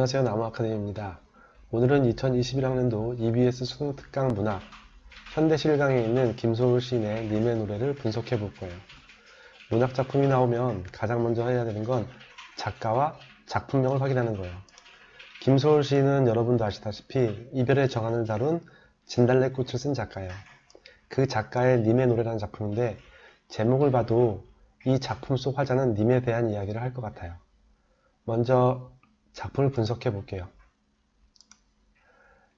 안녕하세요 나무아카데미입니다. 오늘은 2021학년도 EBS 수능 특강 문학 현대실강에 있는 김소울 시인의 님의 노래를 분석해 볼 거예요. 문학 작품이 나오면 가장 먼저 해야 되는 건 작가와 작품명을 확인하는 거예요. 김소울 시인은 여러분도 아시다시피 이별의 정한을 다룬 진달래꽃을 쓴 작가예요. 그 작가의 님의 노래라는 작품인데 제목을 봐도 이 작품 속 화자는 님에 대한 이야기를 할 것 같아요. 먼저 작품을 분석해 볼게요.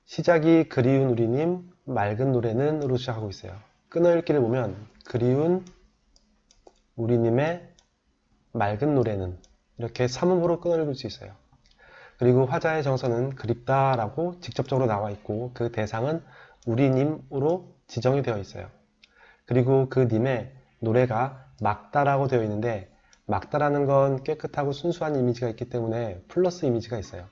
시작이 그리운 우리님 맑은 노래는 으로 시작하고 있어요. 끊어읽기를 보면 그리운 우리님의 맑은 노래는 이렇게 삼음으로 끊어읽을 수 있어요. 그리고 화자의 정서는 그립다 라고 직접적으로 나와 있고 그 대상은 우리님으로 지정이 되어 있어요. 그리고 그 님의 노래가 막다라고 되어 있는데 막다라는 건 깨끗하고 순수한 이미지가 있기 때문에 플러스 이미지가 있어요.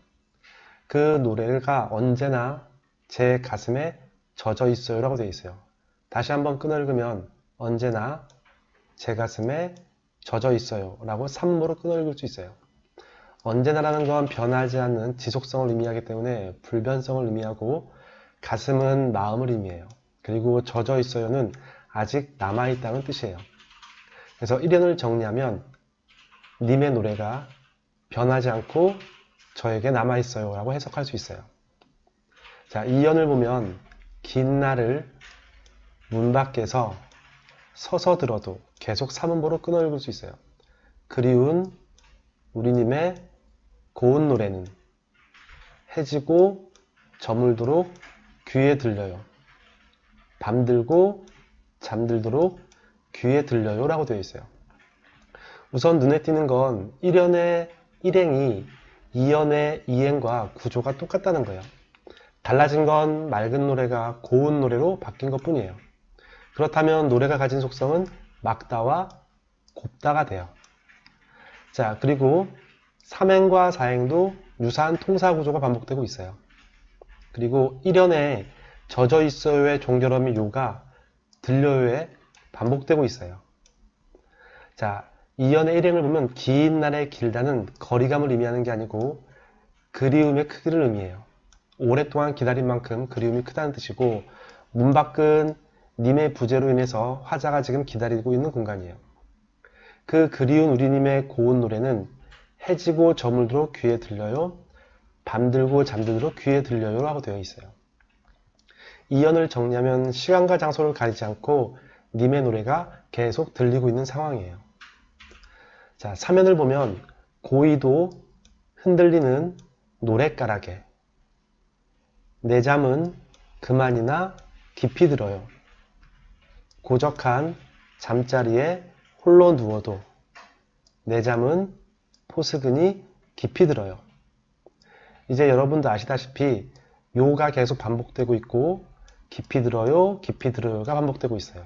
그 노래가 언제나 제 가슴에 젖어 있어요 라고 되어 있어요. 다시 한번 끊어읽으면 언제나 제 가슴에 젖어 있어요 라고 3으로 끊어읽을 수 있어요. 언제나라는 건 변하지 않는 지속성을 의미하기 때문에 불변성을 의미하고 가슴은 마음을 의미해요. 그리고 젖어 있어요는 아직 남아있다는 뜻이에요. 그래서 1연을 정리하면 님의 노래가 변하지 않고 저에게 남아있어요 라고 해석할 수 있어요. 자, 2연을 보면 긴 날을 문 밖에서 서서 들어도 계속 삼음보로 끊어 읽을 수 있어요. 그리운 우리님의 고운 노래는 해지고 저물도록 귀에 들려요. 밤들고 잠들도록 귀에 들려요 라고 되어 있어요. 우선 눈에 띄는 건 1연의 일행이 2연의 이행과 구조가 똑같다는 거예요. 달라진 건 맑은 노래가 고운 노래로 바뀐 것 뿐이에요. 그렇다면 노래가 가진 속성은 막다와 곱다가 돼요. 자, 그리고 3행과 4행도 유사한 통사 구조가 반복되고 있어요. 그리고 1연에 젖어 있어요의 종결음이 요가 들려요에 반복되고 있어요. 자, 2연의 일행을 보면 긴 날의 길다는 거리감을 의미하는 게 아니고 그리움의 크기를 의미해요. 오랫동안 기다린 만큼 그리움이 크다는 뜻이고 문 밖은 님의 부재로 인해서 화자가 지금 기다리고 있는 공간이에요. 그 그리운 우리님의 고운 노래는 해지고 저물도록 귀에 들려요. 밤들고 잠들도록 귀에 들려요 라고 되어 있어요. 이연을 정리하면 시간과 장소를 가리지 않고 님의 노래가 계속 들리고 있는 상황이에요. 자, 사면을 보면 고의도 흔들리는 노랫가락에 내 잠은 그만이나 깊이 들어요. 고적한 잠자리에 홀로 누워도 내 잠은 포스근이 깊이 들어요. 이제 여러분도 아시다시피 요가 계속 반복되고 있고 깊이 들어요, 깊이 들어요가 반복되고 있어요.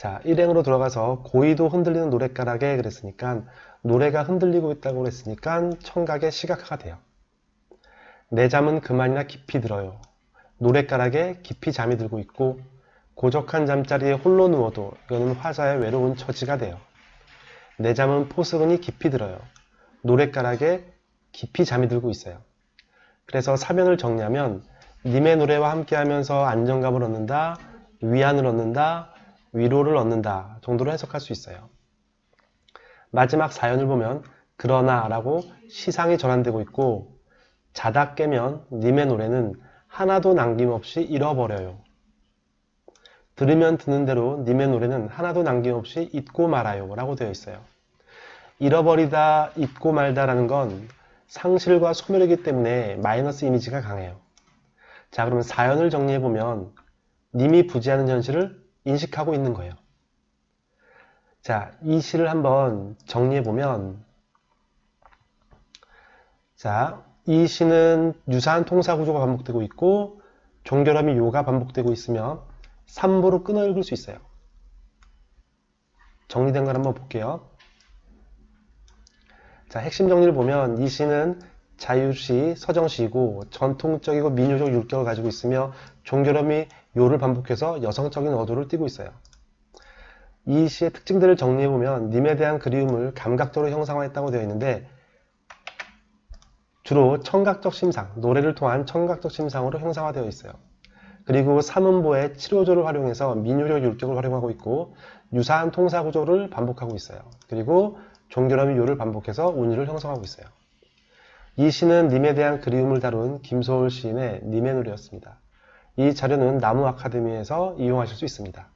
자, 일행으로 들어가서 고의도 흔들리는 노랫가락에 그랬으니까 노래가 흔들리고 있다고 그랬으니까 청각의 시각화가 돼요. 내 잠은 그만이나 깊이 들어요. 노랫가락에 깊이 잠이 들고 있고 고적한 잠자리에 홀로 누워도 이거는 화자의 외로운 처지가 돼요. 내 잠은 포스근이 깊이 들어요. 노랫가락에 깊이 잠이 들고 있어요. 그래서 사면을 정리하면 님의 노래와 함께 하면서 안정감을 얻는다, 위안을 얻는다, 위로를 얻는다 정도로 해석할 수 있어요. 마지막 사연을 보면 그러나 라고 시상이 전환되고 있고 자다 깨면 님의 노래는 하나도 남김없이 잃어버려요. 들으면 듣는 대로 님의 노래는 하나도 남김없이 잊고 말아요 라고 되어 있어요. 잃어버리다, 잊고 말다 라는 건 상실과 소멸이기 때문에 마이너스 이미지가 강해요. 자 그러면 사연을 정리해보면 님이 부지하는 현실을 인식하고 있는 거예요. 자, 이 시를 한번 정리해 보면 자, 이 시는 유사한 통사 구조가 반복되고 있고 종결함이 요가 반복되고 있으며 3부로 끊어 읽을 수 있어요. 정리된 걸 한번 볼게요. 자, 핵심 정리를 보면 이 시는 자유시, 서정시이고 전통적이고 민요적 율격을 가지고 있으며 종결음이 요를 반복해서 여성적인 어조를 띠고 있어요. 이 시의 특징들을 정리해보면 님에 대한 그리움을 감각적으로 형상화했다고 되어 있는데 주로 청각적 심상, 노래를 통한 청각적 심상으로 형상화되어 있어요. 그리고 삼음보의 치료조를 활용해서 민요적 율격을 활용하고 있고 유사한 통사 구조를 반복하고 있어요. 그리고 종결음이 요를 반복해서 운율을 형성하고 있어요. 이 시는 님에 대한 그리움을 다룬 김소월 시인의 님의 노래였습니다. 이 자료는 나무 아카데미에서 이용하실 수 있습니다.